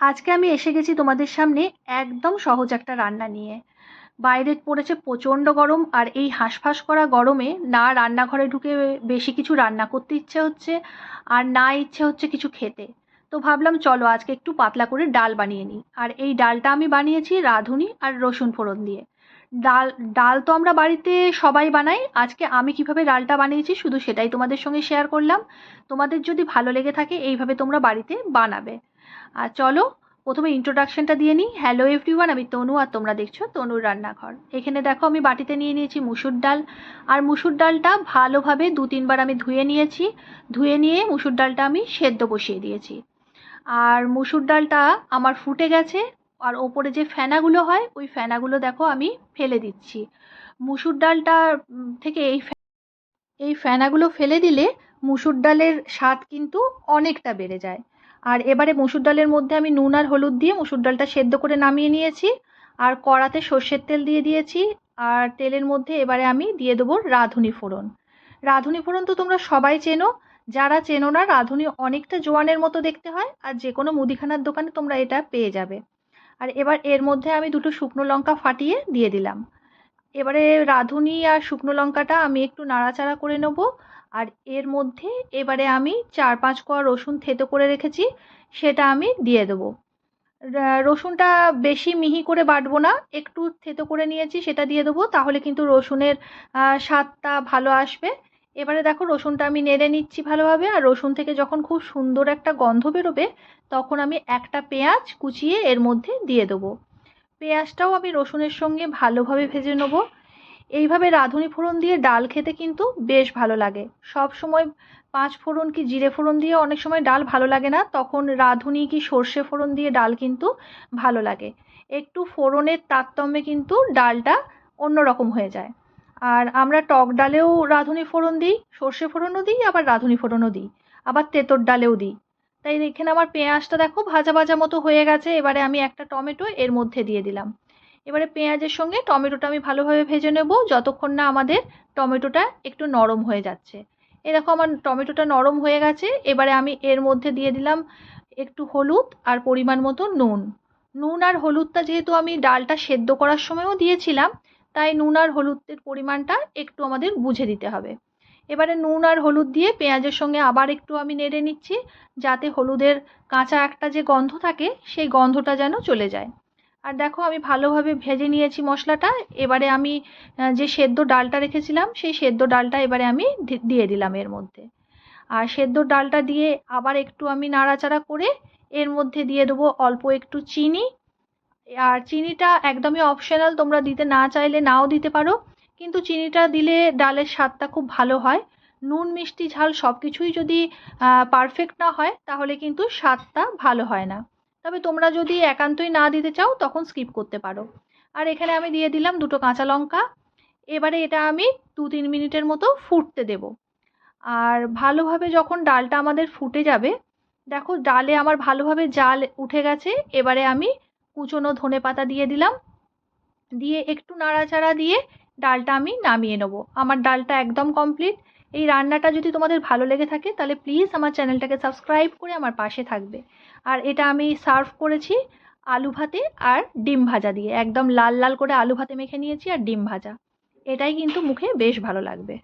আজকে আমি এসে গেছি তোমাদের সামনে একদম সহজ একটা রান্না নিয়ে। বাইরে পড়েছে প্রচণ্ড গরম আর এই হাঁসফাঁস করা গরমে না রান্নাঘরে ঢুকে বেশি কিছু রান্না করতে ইচ্ছে হচ্ছে আর না ইচ্ছে হচ্ছে কিছু খেতে। তো ভাবলাম চলো আজকে একটু পাতলা করে ডাল বানিয়ে নিই। আর এই ডালটা আমি বানিয়েছি রাঁধুনি আর রসুন ফোড়ন দিয়ে। ডাল ডাল তো আমরা বাড়িতে সবাই বানাই। আজকে আমি কীভাবে ডালটা বানিয়েছি শুধু সেটাই তোমাদের সঙ্গে শেয়ার করলাম। তোমাদের যদি ভালো লেগে থাকে এইভাবে তোমরা বাড়িতে বানাবে। আর চলো, প্রথমে ইন্ট্রোডাকশনটা দিয়ে নিই। হ্যালো এভরিওয়ান আমি তনু আর তোমরা দেখছ তনুর রান্নাঘর। এখানে দেখো, আমি বাটিতে নিয়ে নিয়েছি মুসুর ডাল। আর মুসুর ডালটা ভালোভাবে দু তিনবার আমি ধুয়ে নিয়েছি। ধুয়ে নিয়ে মুসুর ডালটা আমি সেদ্ধ বসিয়ে দিয়েছি। আর মুসুর ডালটা আমার ফুটে গেছে। আর ওপরে যে ফেনাগুলো হয়, ওই ফেনাগুলো দেখো আমি ফেলে দিচ্ছি। মুসুর ডালটা থেকে এই এই ফেনাগুলো ফেলে দিলে মুসুর ডালের স্বাদ কিন্তু অনেকটা বেড়ে যায়। আর এবারে মুসুর ডালের মধ্যে আমি নুন আর হলুদ দিয়ে মুসুর ডালটা সেদ্ধ করে নামিয়ে নিয়েছি। আর কড়াতে সর্ষের তেল দিয়ে দিয়েছি। আর তেলের মধ্যে এবারে আমি দিয়ে দেবো রাঁধুনি ফোড়ন। রাঁধুনি ফোড়ন তো তোমরা সবাই চেনো। যারা চেনো না, রাঁধুনি অনেকটা জোয়ানের মতো দেখতে হয় আর যে কোনো মুদিখানার দোকানে তোমরা এটা পেয়ে যাবে। আর এবার এর মধ্যে আমি দুটো শুকনো লঙ্কা ফাটিয়ে দিয়ে দিলাম। এবারে রাঁধুনি আর শুকনো লঙ্কাটা আমি একটু নাড়াচাড়া করে নেব। আর এর মধ্যে এবারে আমি চার পাঁচ কোয়া রসুন থেতো করে রেখেছি, সেটা আমি দিয়ে দেবো। রসুনটা বেশি মিহি করে বাটবো না, একটু থেতো করে নিয়েছি, সেটা দিয়ে দেবো, তাহলে কিন্তু রসুনের স্বাদটা ভালো আসবে। এবারে দেখো রসুনটা আমি নেড়ে নিচ্ছি ভালোভাবে, আর রসুন থেকে যখন খুব সুন্দর একটা গন্ধ বেরোবে, তখন আমি একটা পেঁয়াজ কুচিয়ে এর মধ্যে দিয়ে দেবো। পেঁয়াজটাও আমি রসুনের সঙ্গে ভালোভাবে ভেজে নেব। এইভাবে রাঁধুনি ফোড়ন দিয়ে ডাল খেতে কিন্তু বেশ ভালো লাগে। সব সময় পাঁচ ফোড়ন কি জিরে ফোড়ন দিয়ে অনেক সময় ডাল ভালো লাগে না, তখন রাঁধুনি কি সর্ষে ফোড়ন দিয়ে ডাল কিন্তু ভালো লাগে। একটু ফোড়নের তারতম্যে কিন্তু ডালটা অন্যরকম হয়ে যায়। আর আমরা টক ডালেও রাঁধুনি ফোড়ন দিই, সর্ষে ফোড়নও দিই, আবার রাঁধুনি ফোড়নও দিই, আবার তেঁতোর ডালেও দিই। তাই এখানে আমার পেঁয়াজটা দেখো ভাজা ভাজা মতো হয়ে গেছে, এবারে আমি একটা টমেটো এর মধ্যে দিয়ে দিলাম। এবারে পেঁয়াজের সঙ্গে টমেটোটা আমি ভালোভাবে ভেজে নেব, যতক্ষণ না আমাদের টমেটোটা একটু নরম হয়ে যাচ্ছে। এ দেখো আমার টমেটোটা নরম হয়ে গেছে, এবারে আমি এর মধ্যে দিয়ে দিলাম একটু হলুদ আর পরিমাণ মতো নুন। নুন আর হলুদটা যেহেতু আমি ডালটা সেদ্ধ করার সময়ও দিয়েছিলাম, তাই নুন আর হলুদের পরিমাণটা একটু আমাদের বুঝে দিতে হবে। এবারে নুন আর হলুদ দিয়ে পেঁয়াজের সঙ্গে আবার একটু আমি নেড়ে নিচ্ছি, যাতে হলুদের কাঁচা একটা যে গন্ধ থাকে, সেই গন্ধটা যেন চলে যায়। আর দেখো, আমি ভালোভাবে ভেজে নিয়েছি মশলাটা। এবারে আমি যে সেদ্ধ ডালটা রেখেছিলাম, সেই সেদ্ধ ডালটা এবারে আমি দিয়ে দিলাম এর মধ্যে। আর সেদ্ধ ডালটা দিয়ে আবার একটু আমি নাড়াচাড়া করে এর মধ্যে দিয়ে দেবো অল্প একটু চিনি। আর চিনিটা একদমই অপশনাল তোমরা দিতে না চাইলে নাও দিতে পারো। কিন্তু চিনিটা দিলে ডালের স্বাদটা খুব ভালো হয়। নুন, মিষ্টি, ঝাল সব কিছুই যদি পারফেক্ট না হয়, তাহলে কিন্তু স্বাদটা ভালো হয় না। তবে তোমরা যদি একান্তই না দিতে চাও, তখন স্কিপ করতে পারো। আর এখানে আমি দিয়ে দিলাম দুটো কাঁচা লঙ্কা। এবারে এটা আমি দু তিন মিনিটের মতো ফুটতে দেব। আর ভালোভাবে যখন ডালটা আমাদের ফুটে যাবে, দেখো ডালে আমার ভালোভাবে জাল উঠে গেছে। এবারে আমি কুচনো ধনে পাতা দিয়ে দিলাম। দিয়ে একটু নাড়াচাড়া দিয়ে ডালটা আমি নামিয়ে নেব। আমার ডালটা একদম কমপ্লিট এই রান্নাটা যদি তোমাদের ভালো লেগে থাকে, তাহলে প্লিজ আমার চ্যানেলটাকে সাবস্ক্রাইব করে আমার পাশে থাকবে। আর এটা আমি সার্ভ করেছি আলু ভাতে আর ডিম ভাজা দিয়ে। একদম লাল লাল করে আলু ভাতে মেখে নিয়েছি আর ডিম ভাজা। এটাই কিন্তু মুখে বেশ ভালো লাগবে।